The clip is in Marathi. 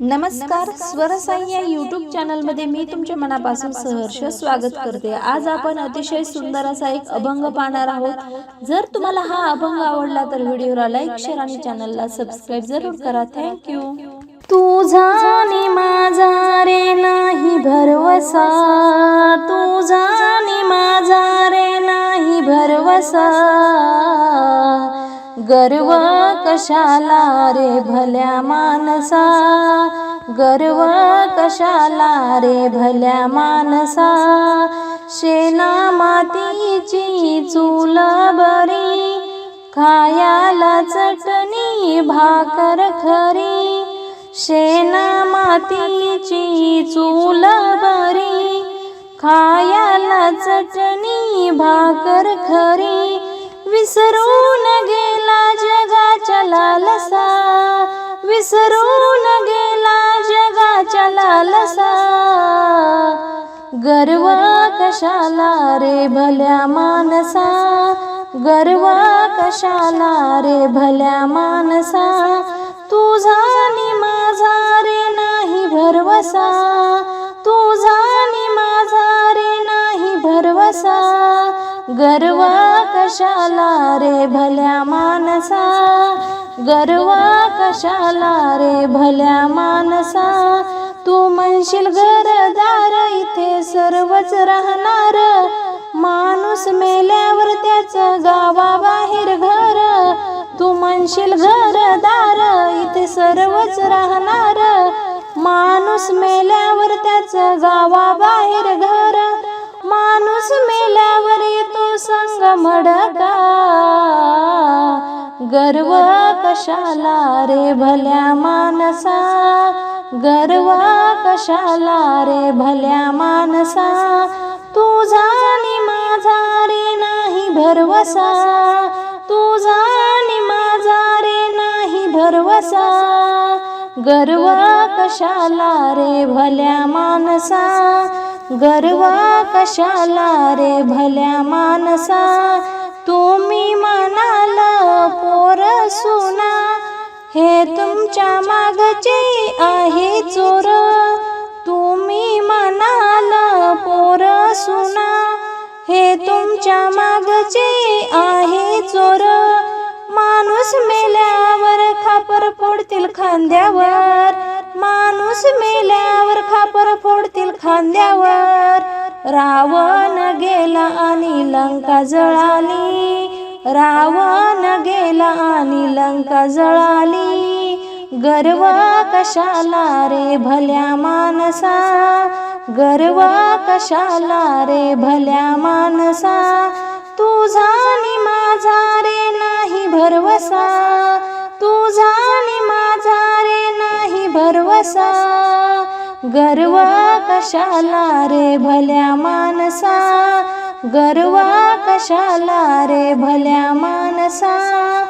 नमस्कार स्वरसाई या यूट्यूब चॅनलमध्ये मी तुमच्या मनापासून सहर्ष स्वागत करते. आज आपण अतिशय सुंदर असा एक अभंग पाहणार आहोत. जर तुम्हाला हा अभंग आवडला तर व्हिडिओला लाईक शेअर आणि चॅनलला सबस्क्राईब जरूर करा. थँक्यू तुझा आणि माझा रे नाही भरवसा. तुझा आणि माझा रे नाही भरवसा. गर्व कशाला रे भल्या मानसा? गर्व कशाला रे भल्या मानसा? शेना मातीची चूल बरी खायाला चटणी भाकर खरी. शेना मातीची चूल बरी खायाला चटणी भाकर खरी. विसरून गेला जगाच्या लालसा. विसरून गेला जगाच्या लालसा. गर्व कशाला रे भल्या मानसा? गर्व कशाला रे भल्या मानसा? तुझा नि माझा रे नाही भरवसा. तुझा नि माझा रे नाही भरवसा. गर्वा कशाला रे भल्या मानसा? गर्वा कशाला रे भल्या मानसा? तू म्हणशील घरदार इथे सर्वच राहणार. माणूस मेल्यावर त्याचं गावाबाहेर घर. तू म्हणशील घरदार इथे सर्वच राहणार. माणूस मेल्यावर त्याचं गावाबाहेर घर. मडका गर्व कशाला रे भल्या मानसा? गर्व कशाला रे भल्या मानसा? तुझा आणि माझा रे नाही भरवसा. तुझा आणि माझा रे नाही भरवसा. गर्व कशाला रे भल्या मानसा? गर्व कशाला रे भल्या माणसा तुम्ही म्हणाला पोर सुना हे तुमच्या मागचे आहे चोर. तुम्ही म्हणाला पोर सुना हे तुमच्या मागचे आहे चोर. माणूस मेल्यावर खापर फोडतील खांद्यावर. माणूस मेल्यावर खापर फोडतील खांद्यावर. रावण गेला आणि लंका जळाली. रावण गेला आणि लंका जळाली. गर्व कशाला रे भल्या मानसा? गर्व कशाला रे भल्या मानसा? तुझा आणि माझा रे नाही भरवसा. तुझा भरवसा गर्व कशाला रे भल्या मानसा? गर्वा कशाला रे भल्या मानसा?